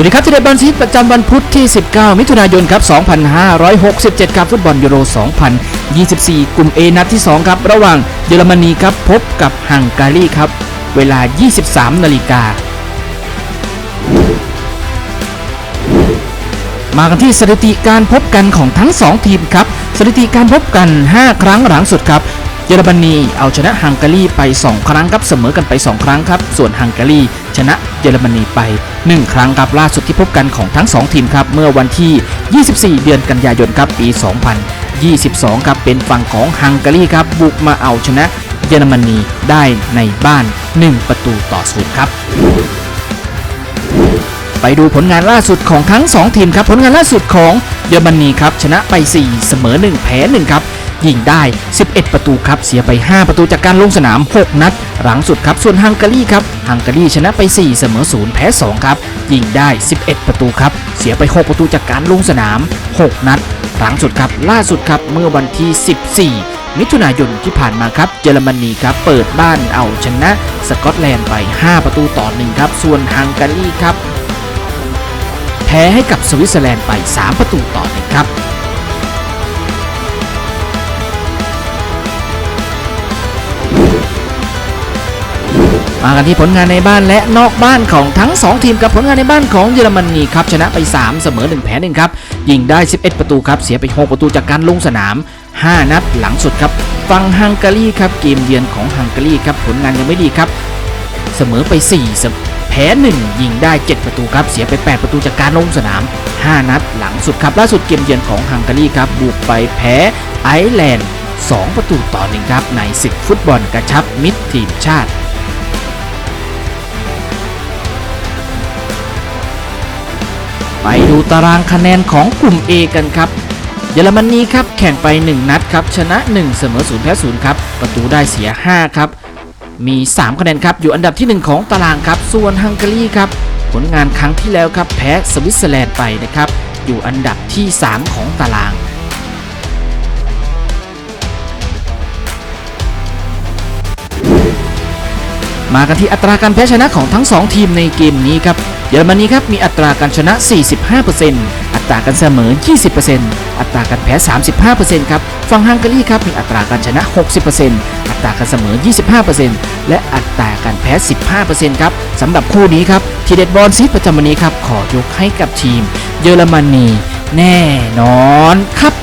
สวัสดีครับที่เด็ดบอลซีประจำวันพุธที่ 19 มิถุนายนครับ 2567 ครับฟุตบอลยูโร 2024 กลุ่ม A นัดที่ 2 ครับ ระหว่างเยอรมนีครับ พบกับฮังการีครับ เวลา 23 นาฬิกา มากันที่สถิติการพบกันของทั้ง 2 ทีมครับ สถิติการพบกัน 5 ครั้งหลังสุดครับเยอรมนีเอาชนะฮังการีไป 2 ครั้งครับเสมอกันไป 2 ครั้งครับ ส่วนฮังการี ชนะเยอรมนีไป 1 ครั้งครับล่าสุดที่พบกันของทั้ง 2 ทีมครับเมื่อวันที่ 24 เดือนกันยายนครับปี 2022 ครับเป็นฝั่งของฮังการีครับบุกมาเอาชนะเยอรมนีได้ในบ้าน 1 ประตูต่อศูนย์ครับไปดูผลงานล่าสุดของทั้ง 2 ทีมครับผลงานล่าสุดของเยอรมนีครับชนะไป 4 เสมอ 1 แพ้1ครับ ยิงได้ 11 ประตูครับ เสียไป 5 ประตูจากการลงสนาม 6 นัด หลังสุดครับ ส่วนฮังการีครับ ฮังการีชนะไป 4 เสมอ 0 แพ้ 2 ครับ ยิงได้ 11 ประตูครับ เสียไป 6 ประตูจากการลงสนาม 6 นัด หลังสุดครับ ล่าสุดครับ เมื่อวันที่ 14มิถุนายนที่ผ่านมาครับเยอรมนีครับเปิดบ้านเอาชนะสกอตแลนด์ไป 5 ประตูต่อ1ครับ ส่วนฮังการีครับ แพ้ให้กับสวิตเซอร์แลนด์ไป 3 ประตูต่อหนึ่งครับ มากันที่ผลงานในบ้านและนอกบ้านของทั้ง 2 ทีมกับผลงานในบ้านของเยอรมนีครับชนะไป 3 เสมอ 1 แพ้1ครับยิงได้ 11 ประตูครับเสียไป 6 ประตูจากการลงสนาม 5 นัดหลังสุดครับฟังฮังการีครับเกมเยือนของฮังการีครับผลงานยังไม่ดีครับเสมอไป4เสมอแพ้ 1 ยิงได้ 7 ประตูครับเสียไป 8 ประตูจากการลงสนาม 5 นัดหลังสุดครับล่าสุดเกมเยือนของฮังการีครับบุกไปแพ้ไอร์แลนด์ 2 ประตูต่อหนึ่งครับในศึกฟุตบอลกระชับมิตรทีมชาติ ไปดูตารางคะแนนของกลุ่ม A กันครับ เยอรมนีครับแข่งไป 1 นัดครับชนะ 1 เสมอ0แพ้0ครับประตูได้เสีย 5 ครับ มี 3 คะแนนครับอยู่อันดับที่ 1 ของตารางครับ ส่วนฮังการีครับผลงานครั้งที่แล้วครับแพ้สวิตเซอร์แลนด์ไปนะครับอยู่อันดับที่ 3 ของตารางมากันที่อัตราการแพ้ชนะของทั้ง 2 ทีมในเกมนี้ครับ เยอรมนีครับมีอัตราการชนะ 45%อัตราการเสมอ 20%อัตราการแพ้ 35%ครับฝั่งฮังการีครับมีอัตราการชนะ 60%อัตราการเสมอ 25%และอัตราการแพ้ 15%ครับสำหรับคู่นี้ครับทีเด็ดบอลซีประจำวันนี้ครับขอยกให้กับทีม เยอรมนีแน่นอนครับ